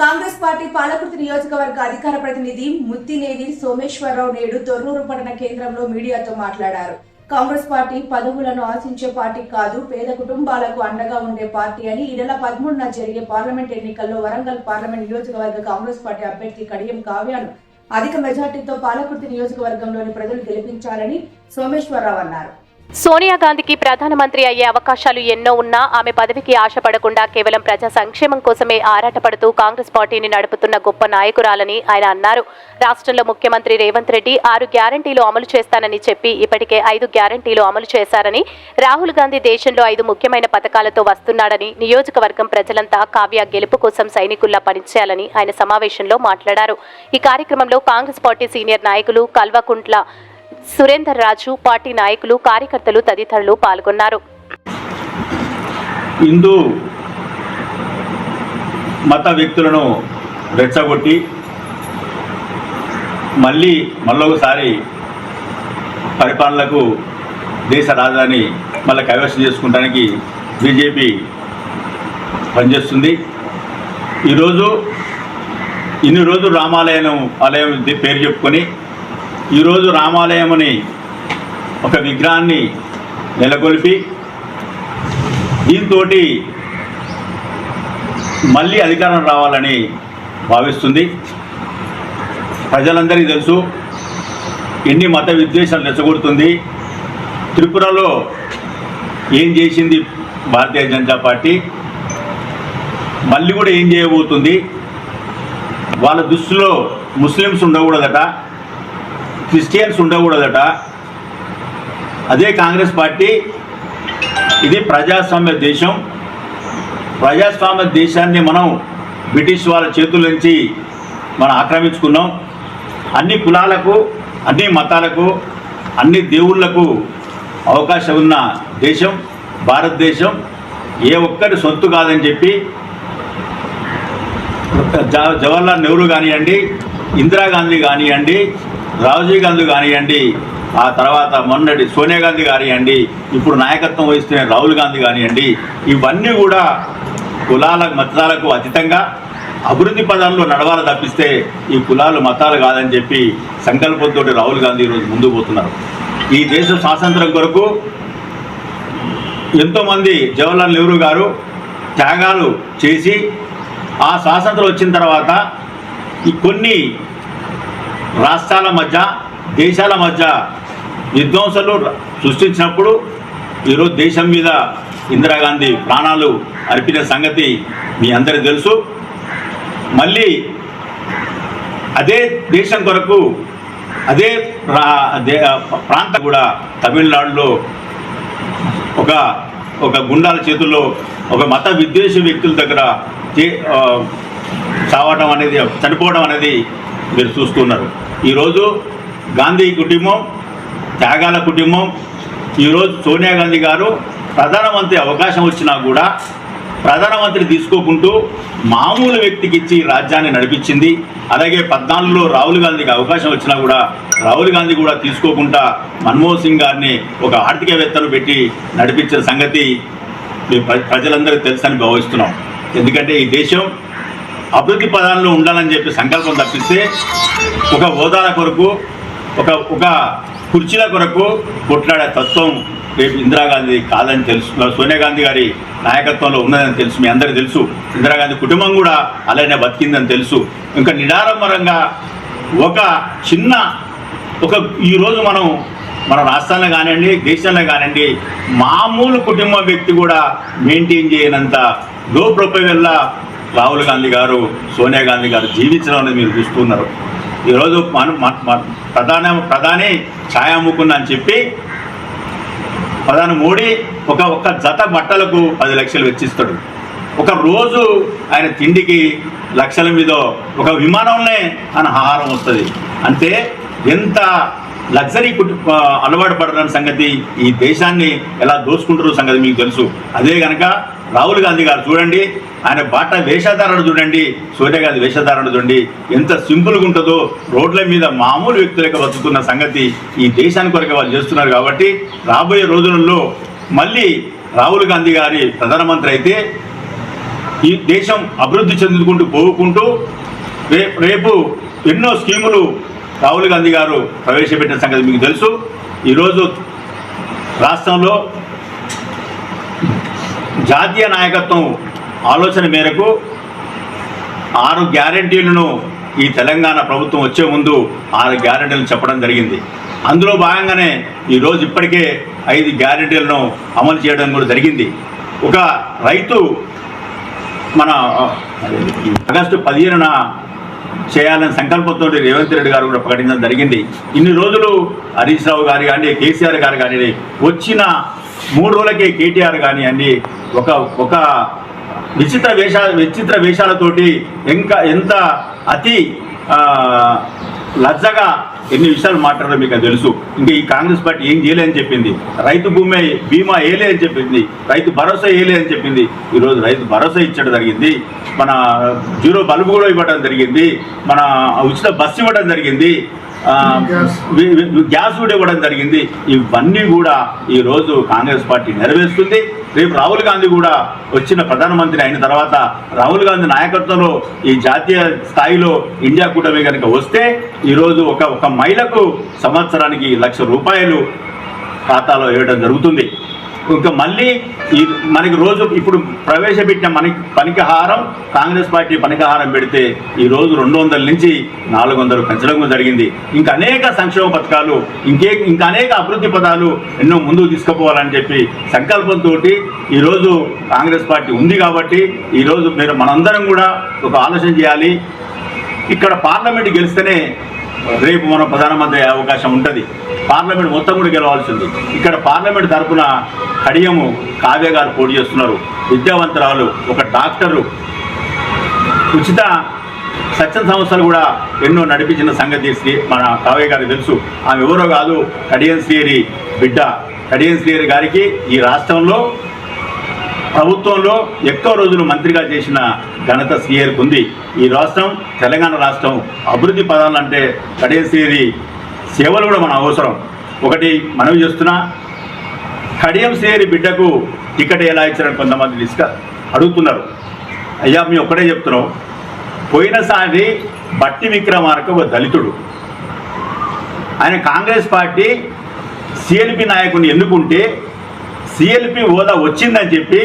Congress party Palakurthi నియోజకవర్గ అధికార ప్రతినిధి ముత్తినేని సోమేశ్వరరావు నేడు తొర్రూరు పట్టణ కేంద్రంలో మీడియాతో మాట్లాడారు. కాంగ్రెస్ పార్టీ పదవులను ఆశించే పార్టీ కాదు పేద కుటుంబాలకు అండగా ఉండే పార్టీ అని ఈ నెల పదమూడున జరిగే పార్లమెంట్ ఎన్నికల్లో వరంగల్ పార్లమెంట్ నియోజకవర్గ కాంగ్రెస్ పార్టీ అభ్యర్థి కడియం కావ్యాను అధిక మెజార్టీతో పాలకుర్తి నియోజకవర్గంలోని ప్రజలు గెలిపించాలని సోమేశ్వరరావు అన్నారు. సోనియా గాంధీకి ప్రధానమంత్రి అయ్యే అవకాశాలు ఎన్నో ఉన్నా ఆమె పదవికి ఆశపడకుండా కేవలం ప్రజా సంక్షేమం కోసమే ఆరాటపడుతూ కాంగ్రెస్ పార్టీని నడుపుతున్న గొప్ప నాయకురాలని ఆయన అన్నారు. రాష్ట్రంలో ముఖ్యమంత్రి రేవంత్ రెడ్డి ఆరు గ్యారంటీలు అమలు చేస్తానని చెప్పి ఇప్పటికే ఐదు గ్యారంటీలు అమలు చేశారని రాహుల్ గాంధీ దేశంలో ఐదు ముఖ్యమైన పథకాలతో వస్తున్నాడని నియోజకవర్గం ప్రజలంతా కావ్య గెలుపు కోసం సైనికుల్లా పనిచేయాలని ఆయన సమావేశంలో మాట్లాడారు. ఈ కార్యక్రమంలో కాంగ్రెస్ పార్టీ సీనియర్ నాయకులు కల్వకుంట్ల సురేందర్ రాజు పార్టీ నాయకులు కార్యకర్తలు తదితరులు పాల్గొన్నారు. హిందూ మత వ్యక్తులను రెచ్చగొట్టి మళ్ళీ మళ్ళొకసారి పరిపాలనకు దేశ రాజధాని మళ్ళీ కైవసం చేసుకుంటానికి బీజేపీ పనిచేస్తుంది. ఈరోజు ఇన్ని రోజులు రామాలయం ఆలయం పేరు చెప్పుకొని ఈరోజు రామాలయముని ఒక విగ్రహాన్ని నెలకొల్పి దీంతో మళ్ళీ అధికారం రావాలని భావిస్తుంది. ప్రజలందరికీ తెలుసు ఎన్ని మత విద్వేషాలు రెచ్చగొడుతుంది. త్రిపురలో ఏం చేసింది భారతీయ జనతా పార్టీ? మళ్ళీ కూడా ఏం చేయబోతుంది? వాళ్ళ దృష్టిలో ముస్లిమ్స్ ఉండకూడదట. క్రిస్టియన్స్ ఉండకూడదట. అదే కాంగ్రెస్ పార్టీ ఇది ప్రజాస్వామ్య దేశం. ప్రజాస్వామ్య దేశాన్ని మనం బ్రిటిష్ వాళ్ళ చేతుల నుంచి మనం ఆక్రమించుకున్నాం. అన్ని కులాలకు అన్ని మతాలకు అన్ని దేవుళ్ళకు అవకాశం ఉన్న దేశం భారతదేశం. ఏ ఒక్కరి సొంతు కాదని చెప్పి జవహర్లాల్ నెహ్రూ కానివ్వండి ఇందిరాగాంధీ కానివ్వండి రాజీవ్ గాంధీ కానివ్వండి ఆ తర్వాత మొన్నటి సోనియా గాంధీ కానివ్వండి ఇప్పుడు నాయకత్వం వహిస్తున్న రాహుల్ గాంధీ కానివ్వండి ఇవన్నీ కూడా కులాల మతాలకు అతీతంగా అభివృద్ధి పదాల్లో నడవాల తప్పిస్తే ఈ కులాలు మతాలు కాదని చెప్పి సంకల్పంతో రాహుల్ గాంధీ ఈరోజు ముందుకు పోతున్నారు. ఈ దేశ స్వాతంత్రం కొరకు ఎంతోమంది జవహర్లాల్ నెహ్రూ గారు త్యాగాలు చేసి ఆ స్వాతంత్రం వచ్చిన తర్వాత ఈ కొన్ని రాష్ట్రాల మధ్య దేశాల మధ్య విధ్వంసలు సృష్టించినప్పుడు ఈరోజు దేశం మీద ఇందిరాగాంధీ ప్రాణాలు అర్పిన సంగతి మీ అందరికీ తెలుసు. మళ్ళీ అదే దేశం కొరకు అదే రా దే- ప్రాంతం కూడా తమిళనాడులో ఒక ఒక గుండాల చేతుల్లో ఒక మత విద్వేష వ్యక్తుల దగ్గర చే- చావటం అనేది చనిపోవడం అనేది మీరు చూస్తున్నారు. ఈరోజు గాంధీ కుటుంబం త్యాగాల కుటుంబం ఈరోజు సోనియా గాంధీ గారు ప్రధానమంత్రి అవకాశం వచ్చినా కూడా ప్రధానమంత్రి తీసుకోకుంటూ మామూలు వ్యక్తికి ఇచ్చి రాజ్యాన్ని నడిపించింది. అలాగే పద్నాలుగులో రాహుల్ గాంధీకి అవకాశం వచ్చినా కూడా రాహుల్ గాంధీ కూడా తీసుకోకుండా మన్మోహన్ సింగ్ గారిని ఒక ఆర్థికవేత్తను పెట్టి నడిపించిన సంగతి ప్ర- ప్రజలందరికీ తెలుసని భావిస్తున్నాం. ఎందుకంటే ఈ దేశం అభివృద్ధి పదాల్లో ఉండాలని చెప్పి సంకల్పం తప్పిస్తే ఒక హోదాల కొరకు ఒక ఒక కుర్చీల కొరకు కొట్లాడే తత్వం రేపు ఇందిరాగాంధీ కాదని తెలుసు. సోనియా గాంధీ గారి నాయకత్వంలో ఉన్నదని తెలుసు మీ అందరికీ తెలుసు. ఇందిరాగాంధీ కుటుంబం కూడా అలానే బతికిందని తెలుసు. ఇంకా నిడారంభరంగా ఒక చిన్న ఒక ఈరోజు మనం మన రాష్ట్రంలో కానివ్వండి దేశంలో కానివ్వండి మామూలు కుటుంబ వ్యక్తి కూడా మెయింటైన్ చేయనంత లో ప్రొఫైల్ రాహుల్ గాంధీ గారు సోనియా గాంధీ గారు జీవించడం అనేది మీరు చూస్తున్నారు. ఈరోజు మన ప్రధాన ప్రధాని ఛాయ్ అని చెప్పి ప్రధాని మోడీ ఒక ఒక్క జత బట్టలకు పది లక్షలు వెచ్చిస్తాడు. ఒక రోజు ఆయన తిండికి లక్షల మీద ఒక విమానంలోనే ఆయన ఆహారం వస్తుంది. అంటే ఎంత లగ్జరీ కుటు అలవాటు పడడం సంగతి ఈ దేశాన్ని ఎలా దోసుకుంటారో సంగతి మీకు తెలుసు. అదే కనుక రాహుల్ గాంధీ గారు చూడండి ఆయన బాట వేషధారణ చూడండి సోనియా గాంధీ వేషధారణ చూడండి ఎంత సింపుల్గా ఉంటుందో రోడ్ల మీద మామూలు వ్యక్తులకు బతుకుతున్న సంగతి ఈ దేశానికి కొరకు వాళ్ళు చేస్తున్నారు కాబట్టి రాబోయే రోజులలో మళ్ళీ రాహుల్ గాంధీ గారి ప్రధానమంత్రి అయితే ఈ దేశం అభివృద్ధి చెందుకుంటూ పోవుకుంటూ రేపు ఎన్నో స్కీములు రాహుల్ గాంధీ గారు ప్రవేశపెట్టిన సంగతి మీకు తెలుసు. ఈరోజు రాష్ట్రంలో జాతీయ నాయకత్వం ఆలోచన మేరకు ఆరు గ్యారంటీలను ఈ తెలంగాణ ప్రభుత్వం వచ్చే ముందు ఆరు గ్యారంటీలను చెప్పడం జరిగింది. అందులో భాగంగానే ఈరోజు ఇప్పటికే ఐదు గ్యారంటీలను అమలు చేయడం కూడా జరిగింది. ఒక రైతు మన ఆగస్టు పదిహేనున చేయాలని సంకల్పంతో రేవంత్ రెడ్డి గారు కూడా ప్రకటించడం జరిగింది. ఇన్ని రోజులు హరీష్ రావు గారు కానీ కేసీఆర్ గారు కానీ వచ్చిన మూడు రోజులకే కేటీఆర్ అండి ఒక ఒక విచిత్ర వేష విచిత్ర వేషాలతోటి ఇంకా ఎంత అతి లజ్జగా ఎన్ని విషయాలు మాట్లాడారో మీకు తెలుసు. ఇంకా ఈ కాంగ్రెస్ పార్టీ ఏం చేయలేదని చెప్పింది. రైతు భూమి బీమా వేయలే అని చెప్పింది. రైతు భరోసా ఏలే అని చెప్పింది. ఈరోజు రైతు భరోసా ఇచ్చడం జరిగింది. మన జీరో బల్బు కూడా ఇవ్వడం జరిగింది. మన ఉచిత బస్సు ఇవ్వడం జరిగింది. గ్యాస్ కూడా ఇవ్వడం జరిగింది. ఇవన్నీ కూడా ఈరోజు కాంగ్రెస్ పార్టీ నెరవేరుస్తుంది. రేపు రాహుల్ గాంధీ కూడా వచ్చిన ప్రధానమంత్రి అయిన తర్వాత రాహుల్ గాంధీ నాయకత్వంలో ఈ జాతీయ స్థాయిలో ఇండియా కూటమి కనుక వస్తే ఈరోజు ఒక ఒక మహిళకు సంవత్సరానికి లక్ష రూపాయలు ఖాతాలో వేయడం జరుగుతుంది. ఇంకా మళ్ళీ ఈ మనకి రోజు ఇప్పుడు ప్రవేశపెట్టిన మనకి పనికహారం కాంగ్రెస్ పార్టీ పనికహారం పెడితే ఈ రోజు రెండు వందల నుంచి నాలుగు వందలు పెంచడం జరిగింది. ఇంకా అనేక సంక్షేమ పథకాలు ఇంకే ఇంకా అనేక అభివృద్ధి పదాలు ఎన్నో ముందుకు తీసుకుపోవాలని చెప్పి సంకల్పంతో ఈరోజు కాంగ్రెస్ పార్టీ ఉంది కాబట్టి ఈరోజు మీరు మనందరం కూడా ఒక ఆలోచన చేయాలి. ఇక్కడ పార్లమెంట్ గెలిస్తేనే రేపు మనం ప్రధానమంత్రి అయ్యే అవకాశం ఉంటుంది. పార్లమెంట్ మొత్తం కూడా గెలవాల్సింది. ఇక్కడ పార్లమెంట్ తరఫున కడియము కావ్య గారు పోటీ చేస్తున్నారు. విద్యావంతరాలు ఒక డాక్టరు. ఉచిత సత్యం సంస్థలు కూడా ఎన్నో నడిపించిన సంగతి శ్రీ మన కావ్య గారికి తెలుసు. ఆమె ఎవరో కాదు కడియం శ్రీహరి బిడ్డ. కడియం శ్రీహరి గారికి ఈ రాష్ట్రంలో ప్రభుత్వంలో ఎక్కువ రోజులు మంత్రిగా చేసిన ఘనత సీఆర్కు ఉంది. ఈ రాష్ట్రం తెలంగాణ రాష్ట్రం అభివృద్ధి పదాలంటే కడియంశ్రీ సేవలు కూడా మన అవసరం. ఒకటి మనవి చేస్తున్నా కడియం బిడ్డకు టికెట్ ఎలా ఇచ్చారని కొంతమంది డిస్క అడుగుతున్నారు. అయ్యా మేము ఒక్కడే చెప్తున్నాం. పోయినసారి బట్టి విక్రమార్క ఒక దళితుడు. ఆయన కాంగ్రెస్ పార్టీ సిఎల్పి నాయకుడిని ఎన్నుకుంటే సిఎల్పి ఓలా వచ్చిందని చెప్పి